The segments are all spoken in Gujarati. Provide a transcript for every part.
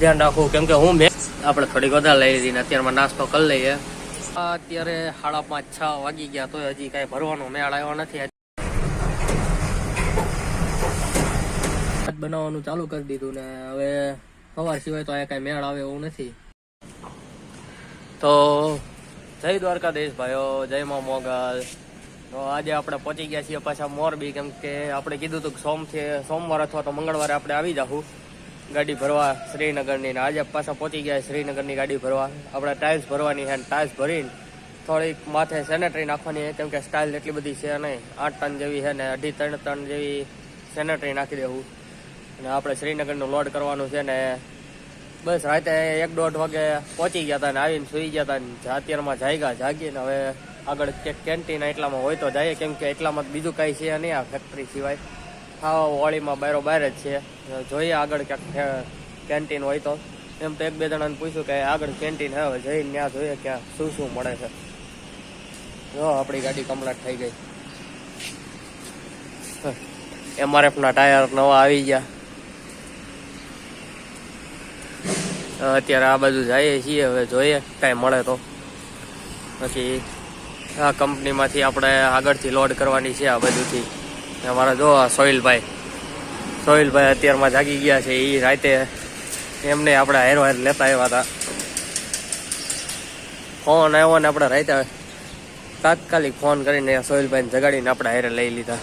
ધ્યાન રાખવું કેમ કે હું વધારે લઈ લીધી ને નાસ્તો કરી લઈએ. અત્યારે સાડા પાંચ છ વાગી ગયા તો હજી કાંઈ ભરવાનો મેળ આવ્યો નથી. બનાવવાનું ચાલુ કરી દીધું ને હવે સવાર સિવાય તો અહીંયા કાંઈ મેળ આવે એવું નથી. તો જય દ્વારકાધીશ ભાઈઓ, જય મા મોગલ. તો આજે આપણે પહોંચી ગયા છીએ પાછા મોરબી, કેમ કે આપણે કીધું હતું કે સોમથી સોમવાર અથવા તો મંગળવારે આપણે આવી જાઉં ગાડી ભરવા શ્રીનગરની. ને આજે પાછા પહોંચી ગયા શ્રીનગરની ગાડી ભરવા. આપણે ટાઇલ્સ ભરવાની છે ટાઇલ્સ ભરીને થોડીક માથે સેનેટરી નાખવાની છે, કેમ કે સ્ટાઇલ એટલી બધી છે નહીં. આઠ ટન જેવી છે ને અઢી, ત્રણ ટન જેવી સેનેટરી નાખી દેવું અને આપણે શ્રીનગરનું લોડ કરવાનું છે ને બસ રાતે એક દોઢ વાગે પહોંચી ગયા હતા ને આવીને સુઈ ગયા હતા ને અત્યારમાં જાગ્યા જાગીને હવે આગળ ક્યાંક કેન્ટીન એટલામાં હોય તો જઈએ, કેમ કે એટલામાં બીજું કાંઈ છે નહીં આ ફેક્ટરી સિવાય. ખાવા વાળીમાં બારો બહાર જ છે. જોઈએ આગળ ક્યાંક કેન્ટીન હોય તો. એમ તો એક બે જણાને પૂછ્યું કે આગળ કેન્ટીન હવે જઈને ત્યાં જોઈએ ક્યાં, શું શું મળે છે. જો, આપણી ગાડી કમ્પ્લીટ થઈ ગઈ. એમઆરએફના ટાયર નવા આવી ગયા. અત્યારે આ બાજુ જઈએ છીએ, હવે જોઈએ, કાંઈ મળે તો. પછી આ કંપનીમાંથી આપણે આગળથી લોડ કરવાની છે આ બધુંથી. અમારા જો સોહિલભાઈ. સોહિલભાઈ અત્યારમાં જાગી ગયા છે એ રાતે એમને આપણે હેર હાર લેતા આવ્યા હતા. ફોન આવ્યો ને આપણે રાતે તાત્કાલિક ફોન કરીને સોહિલભાઈને જગાડીને આપણે હેરે લઈ લીધા.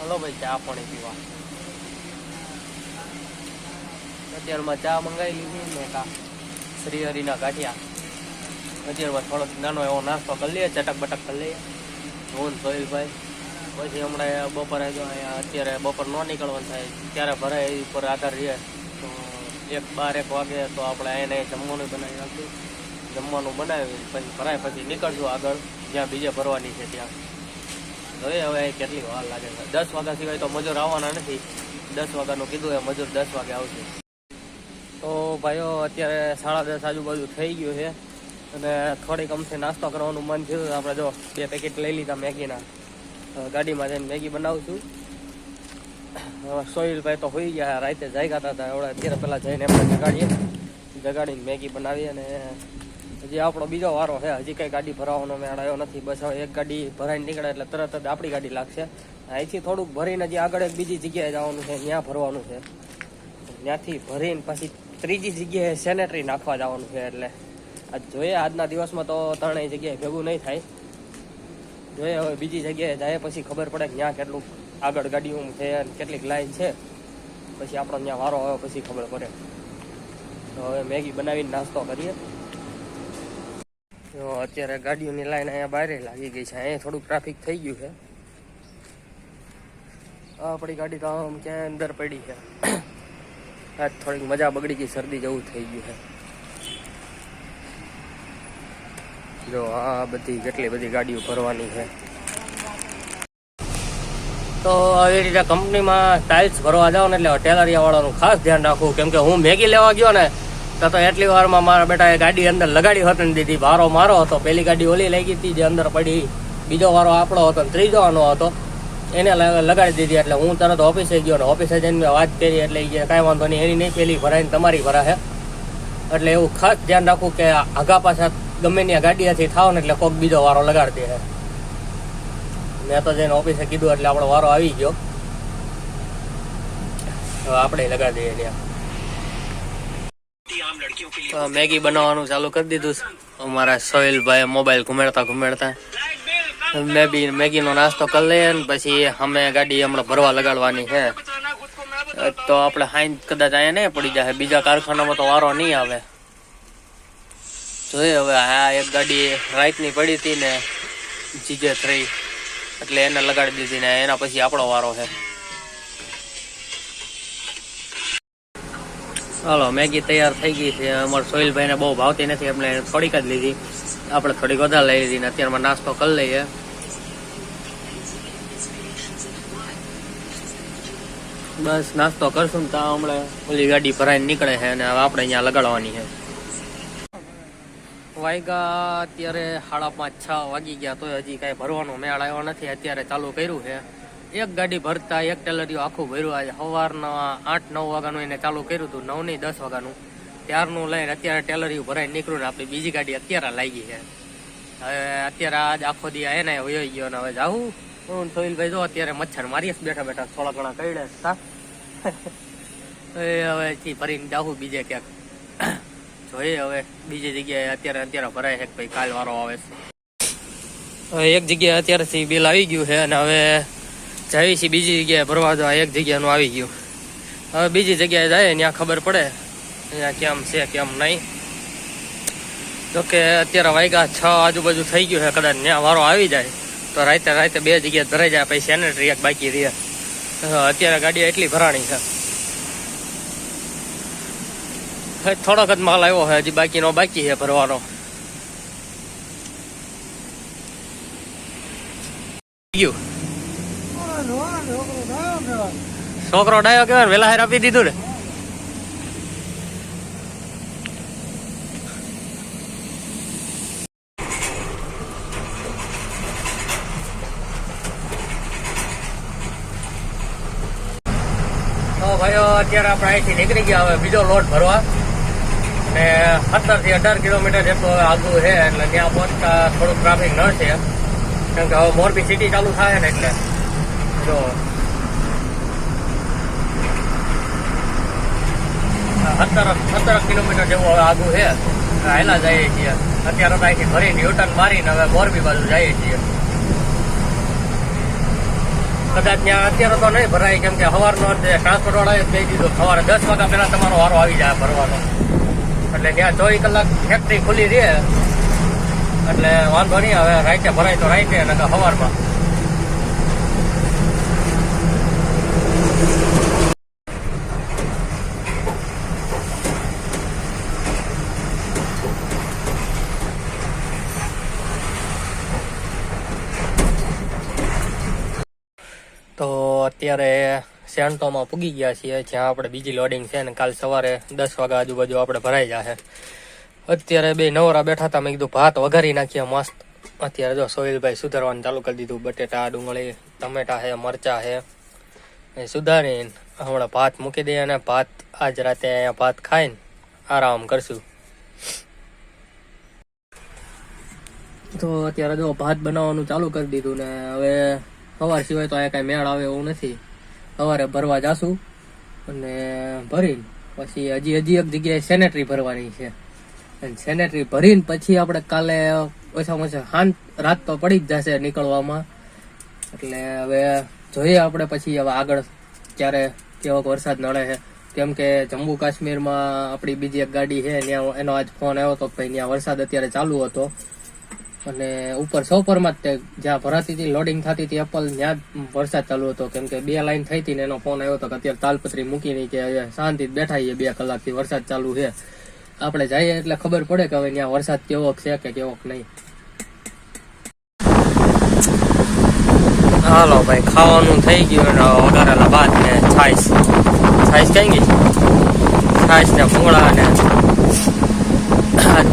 હલો ભાઈ, ચા પાણી પીવા. અત્યારમાં ચા મંગાવી લીધી ને કા શ્રી હરિના ગાંઠિયા. અત્યારમાં થોડોક નાનો એવો નાસ્તો કરી લઈએ, ચટક બટક કરી લઈએ. હું સોહિલભાઈ. પછી હમણાં બપોરે અહીંયા અત્યારે બપોર ન નીકળવાનું થાય, ત્યારે ભરાય એ ઉપર આધાર રહે. તો એક બાર એક વાગે તો આપણે એને જમવાનું બનાવી નાખ્યું જમવાનું બનાવી પછી ભરાય પછી નીકળશું આગળ. જ્યાં બીજે ભરવાની છે ત્યાં. હવે હવે કેટલી વાર લાગે છે. દસ વાગ્યા સિવાય તો મજૂર આવવાના નથી. દસ વાગ્યાનું કીધું એ મજૂર દસ વાગે આવશે. તો ભાઈઓ, અત્યારે સાડા દસ આજુબાજુ થઈ ગયું છે. અને થોડીક અમથી નાસ્તો કરવાનું મન થયું આપણે જો બે પેકેટ લઈ લીધા મેગીના. ગાડીમાં જઈને મેગી બનાવું છું. સોહિલ સોહિલભાઈ તો હોઈ ગયા. રાતે જાગ્યા હતા હવે અત્યારે પહેલાં જઈને એમને જગાડીએ. જગાડીને મેગી બનાવીએ અને હજી આપણો બીજો વારો છે. હજી કંઈ ગાડી ભરાવાનો મેળ આવ્યો નથી. બસ હવે એક ગાડી ભરાઈને નીકળે એટલે તરત જ આપણી ગાડી લાગશે. અહીંથી થોડુંક ભરીને હજી આગળ એક બીજી જગ્યાએ જવાનું છે. ત્યાં ભરવાનું છે. ત્યાંથી ભરીને પછી ત્રીજી જગ્યાએ સેનેટરી નાખવા જવાનું છે એટલે આજ જોઈએ, આજના દિવસમાં તો ત્રણેય જગ્યાએ ભેગું નહીં થાય. જોઈએ હવે બીજી જગ્યાએ જાય, પછી ખબર પડે કે ત્યાં કેટલું આગળ ગાડીઓ છે અને કેટલીક લાઈન છે. પછી આપણો ત્યાં વારો આવે પછી ખબર પડે. તો હવે મેગી બનાવીને નાસ્તો કરીએ. તો અત્યારે ગાડીઓની લાઈન અહીંયા બહાર લાગી ગઈ છે, અહીંયા થોડુંક ટ્રાફિક થઈ ગયું છે. આપણી ગાડી તો આમ ક્યાંય અંદર પડી છે. આજ થોડીક મજા બગડી ગઈ, શરદી જેવું થઈ ગયું છે. જો આ બધી કેટલી બધી ગાડીઓ ભરવાની છે. તો આવી રીતે કંપનીમાં ટાઇલ્સ ભરવા જાવ ને એટલે ટેલરિયા વાળાનું ખાસ ધ્યાન રાખવું, કેમ કે હું મેગી લેવા ગયો ને, તો એટલી વારમાં મારા બેટાએ ગાડી અંદર લગાડી હતી ને દીધી, વારો મારો હતો. પેલી ગાડી ઓલી લાગી હતી, જે અંદર પડી, બીજો વારો આપણો હતો ત્રીજો આનો હતો. એને લગાડી દીધી. એટલે હું તરત ઓફિસે ગયો ને ઓફિસે જઈને વાત કરી, એટલે એ કાંઈ વાંધો નહીં, એની નહીં, પેલી ભરાઈને તમારી ભરાશે એટલે એવું ખાસ ધ્યાન રાખવું કે આગા પાછા ગમે ત્યાં ગાડીયાથી થાવ ને એટલે કોક બીજો વારો લગાડતી દે મેં તો જઈને ઓફિસે કીધું, એટલે આપણો વારો આવી ગયો. હવે આપણે લગાડી દઈએ ત્યાં. મેગી બનાવવાનું ચાલુ કરી દીધું અમારા અમારા સોહિલભાઈ મોબાઈલ ઘુમેડતા ઘુમેડતા મેં બી મેગીનો નાસ્તો કરી લઈએ ને પછી અમે ગાડી હમણાં ભરવા લગાડવાની છે. તો આપણે હાઈન કદાચ અહીંયા નહીં પડી જાય. બીજા કારખાનામાં તો વારો નહીં આવે. જોઈએ હવે આ એક ગાડી રાઈતની પડી હતી ને જીજે થ્રી. એટલે એને લગાડી દીધી ને એના પછી આપણો વારો છે. હાલો, મેગી તૈયાર થઈ ગઈ છે. અમારા સોહિલભાઈને બહુ ભાવતી નથી. એટલે થોડીક જ લીધી. આપણે થોડીક વધારે લઈ લીધી ને અત્યારમાં નાસ્તો કરી લઈએ. બસ, નાસ્તો કરશું તો હમણાં ઓલી ગાડી ભરાઈને નીકળે છે અને આપણે અહીંયા લગાડવાની છે. વાયગા અત્યારે સાડા પાંચ છ વાગી ગયા તોય હજી કાંઈ ભરવાનો મેળ આવ્યો નથી, અત્યારે ચાલુ કર્યું છે. એક ગાડી ભરતા એક ટેલરિયું આખું ભર્યું આજે સવારના આઠ નવ વાગ્યાનું એને ચાલુ કર્યું હતું, નવ નહીં દસ વાગ્યાનું. ત્યારનું લઈને અત્યારે ટેલરિયું ભરાઈ નીકળ્યું ને આપણી બીજી ગાડી અત્યારે લાગી છે. હવે અત્યારે આજ આખો દી એને વયો ગયો ને હવે જાવું હું સોહિલભાઈ જો અત્યારે મચ્છર મારીએ બેઠા બેઠા થોડા ઘણા કઈડે તા એ હવે થી ફરીને જાવું બીજે ક્યાંક. જોઈએ હવે બીજી જગ્યાએ અત્યારે અત્યારે ભરાય છે ભાઈ કાલ વારો આવે છે. એક જગ્યાએ અત્યારથી બિલ આવી ગયું છે અને હવે જઈએ છીએ બીજી જગ્યાએ ભરવા દો એક જગ્યાનું આવી ગયું. હવે બીજી જગ્યાએ જાય ત્યાં ખબર પડે. અહીંયા કેમ છે, કેમ નહીં. જોકે અત્યારે વાયગા છ આજુબાજુ થઈ ગયું છે, કદાચ ત્યાં વારો આવી જાય. તો રાતે રાતે બે જગ્યાએ ધરાઈ જાય પછી સેનેટરી એક બાકી રહે. અત્યારે ગાડી એટલી ભરાણી છે. થોડોક જ માલ આવ્યો છે હજી બાકીનો બાકી છે ભરવાનો. છોકરો ડાયો કેવાય વેલા હેર આપી દીધું ને. ભાઈઓ, અત્યારે આપણે અહીંથી નીકળી ગયા હવે બીજો લોટ ભરવા. અને સત્તરથી અઢાર કિલોમીટર જેટલું હવે આગું છે, એટલે ત્યાં પહોંચતા થોડુંક ટ્રાફિક ન છે. કેમ કે હવે મોરબી સિટી ચાલુ થાય ને એટલે. જો. સત્તર સત્તર કિલોમીટર જેવું હવે આગું છે. હાલા જઈએ છીએ. અત્યારે તો અહીંથી ભરીને યુટર્ન મારીને હવે મોરબી બાજુ જઈએ છીએ. કદાચ ત્યાં અત્યારે તો નહીં ભરાય, કેમ કે સવારનો જે ટ્રાન્સપોર્ટ વાળાએ કહી દીધું, સવારે દસ વાગ્યા પહેલા તમારો વારો આવી જાય ભરવાનો. એટલે ત્યાં ચોવીસ કલાક ફેક્ટરી ખુલ્લી રહે, એટલે વાંધો નહીં, હવે રાઈતે ભરાય તો રાઈતે અને સવારમાં તો અત્યારે સેન્ટોમાં પૂગી ગયા છીએ, જ્યાં આપણે બીજી લોડિંગ છે ને કાલ સવારે દસ વાગ્યા આજુબાજુ આપણે ભરાઈ જશે. અત્યારે બે નવરા બેઠા હતા, મેં કીધું ભાત વઘારી નાખીએ મસ્ત. અત્યારે જો સોહિલભાઈ સુધારવાનું ચાલુ કરી દીધું, બટેટા, ડુંગળી, ટમેટા છે, મરચા છે. એ સુધારીને હમણાં ભાત મૂકી દઈએ અને ભાત આજ રાતે અહીંયા ભાત ખાઈને આરામ કરશું. તો અત્યારે જો ભાત બનાવવાનું ચાલુ કરી દીધું ને, હવે સવાર સિવાય તો અહીંયા કાંઈ મેળ આવે એવું નથી. સવારે ભરવા જાશું અને ભરીને પછી હજી હજી એક જગ્યાએ સેનેટરી ભરવાની છે. અને સેનેટરી ભરીને પછી આપણે કાલે ઓછામાં ઓછા શાંત રાત તો પડી જ જશે નીકળવામાં. એટલે હવે જોઈએ આપણે પછી હવે આગળ ક્યારે કેવો વરસાદ નડે છે. કેમ કે જમ્મુ કાશ્મીરમાં આપણી બીજી એક ગાડી છે, ત્યાં એનો આજ ફોન આવ્યો હતો ભાઈ ત્યાં વરસાદ અત્યારે ચાલુ હતો. અને ઉપર સોપરમાં જ તે જ્યાં ભરાતી હતી લોડિંગ થતી હતી એપલ ત્યાં જ વરસાદ ચાલુ હતો. કેમ કે બે લાઈન થઈ હતી ને એનો ફોન આવ્યો હતો કે અત્યારે તાલપત્રી મૂકીને કે શાંતિ બેઠા છીએ બે કલાકથી વરસાદ ચાલુ છે. આપણે જઈએ એટલે ખબર પડે કે હવે ત્યાં વરસાદ કેવો છે કે કેવો નહીં. હાલો ભાઈ, ખાવાનું થઈ ગયું ને વઘારેલા ભાત ને છાઈસ છાઈસ કઈ ગઈ? છાઈસ ને ભૂંગળા ને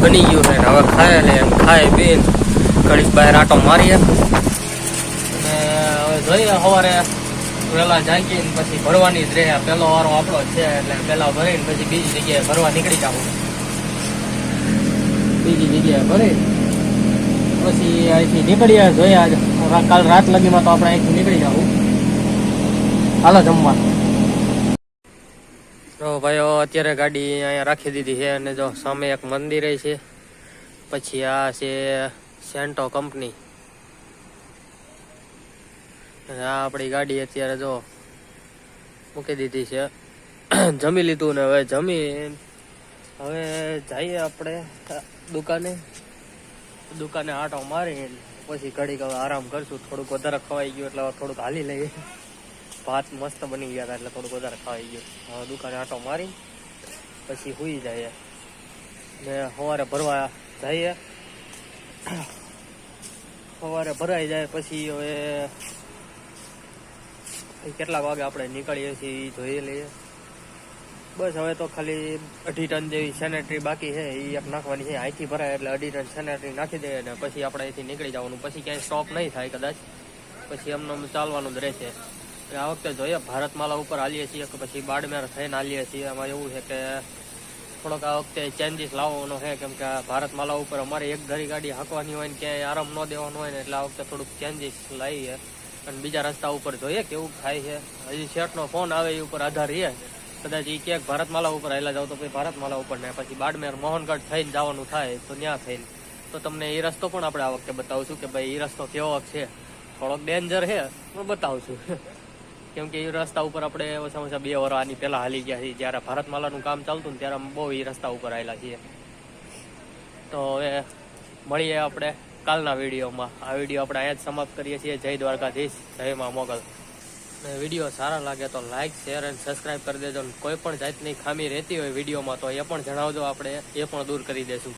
બની ગયું ને હવે ખાય લે એમ ખાય પીને ઘડીક બહાર આટો મારીએ. અને હવે જોઈએ સવારે વહેલા જાગીને પછી ભરવાની જ રહે. પહેલો વારો આપણો છે એટલે પહેલા ભરીને પછી બીજી જગ્યાએ ભરવા નીકળી જાવ બીજી જગ્યાએ ભરી પછી અહીંથી નીકળીએ જોઈએ આજે. કાલ રાત લગીમાં તો આપણે અહીંથી નીકળી જવું હાલો જમવા. તો ભાઈઓ અત્યારે ગાડી અહીંયા રાખી દીધી છે અને જો સામે એક મંદિર છે. પછી આ છે સેન્ટો કંપની આ આપણી ગાડી અત્યારે જો મૂકી દીધી છે. જમી લીધું ને હવે જમી હવે જઈએ આપણે દુકાને. દુકાને આટો મારી પછી ઘડીક હવે આરામ કરશું. થોડુંક વધારે ખવાઈ ગયું એટલે હવે થોડુંક હાલી લઈએ. ભાત મસ્ત બની ગયા હતા એટલે થોડુંક વધારે ખવાઈ ગયું. હવે દુકાને આટો મારી પછી સુઈ જાય ને સવારે ભરવા જઈએ. સવારે ભરાઈ જાય પછી હવે કેટલાક વાગે આપણે નીકળીએ છીએ જોઈ લઈએ. બસ હવે તો ખાલી અઢી ટન જેવી સેનેટરી બાકી છે એ એક નાખવાની છે. અહીંથી ભરાય એટલે અઢી ટન સેનેટરી નાખી દઈએ અને પછી આપણે અહીંથી નીકળી જવાનું. પછી ક્યાંય સ્ટોપ નહીં થાય કદાચ. પછી એમને એમ ચાલવાનું જ રહેશે. આ વખતે જોઈએ, ભારતમાલા ઉપર હાલીએ છીએ કે પછી બાડમેર થઈને હાલીએ છીએ. એમાં એવું છે કે થોડોક આ વખતે ચેન્જીસ લાવવાનો છે, કેમ કે આ ભારતમાલા ઉપર અમારે એક ધરી ગાડી હાંકવાની હોય ને ક્યાંય આરામ ન દેવાનો હોય ને એટલે આ વખતે થોડુંક ચેન્જીસ લાવીએ. અને બીજા રસ્તા ઉપર જોઈએ કેવું થાય છે. હજી શેઠનો ફોન આવે એ ઉપર આધાર રહે કદાચ એ ક્યાંક ભારતમાલા ઉપર આવેલા જાવ તો પછી ભારતમાલા ઉપર ને પછી બાડમેર, મોહનગઢ થઈને જવાનું થાય તો ત્યાં થઈને. તો તમને એ રસ્તો પણ આપણે આ વખતે બતાવશું કે ભાઈ એ રસ્તો કેવો છે. થોડોક ડેન્જર છે, પણ બતાવશું. કેમ કે એ રસ્તા ઉપર આપણે ઓછામાં ઓછા બે આની પહેલા હાલી ગયા છીએ. જ્યારે ભારતમાલાનું કામ ચાલતું ને ત્યારે બહુ એ રસ્તા ઉપર આવેલા છીએ. તો હવે મળીએ આપણે કાલના વિડીયોમાં. આ વીડિયો આપણે અહીંયા જ સમાપ્ત કરીએ છીએ. જય દ્વારકાધીશ, જય મા મોગલ. અને વીડિયો સારા લાગે તો લાઇક શેર અને સબસ્ક્રાઇબ કરી દેજો. કોઈ પણ જાતની ખામી રહેતી હોય વિડીયોમાં તો એ પણ જણાવજો આપણે. એ પણ દૂર કરી દેશું.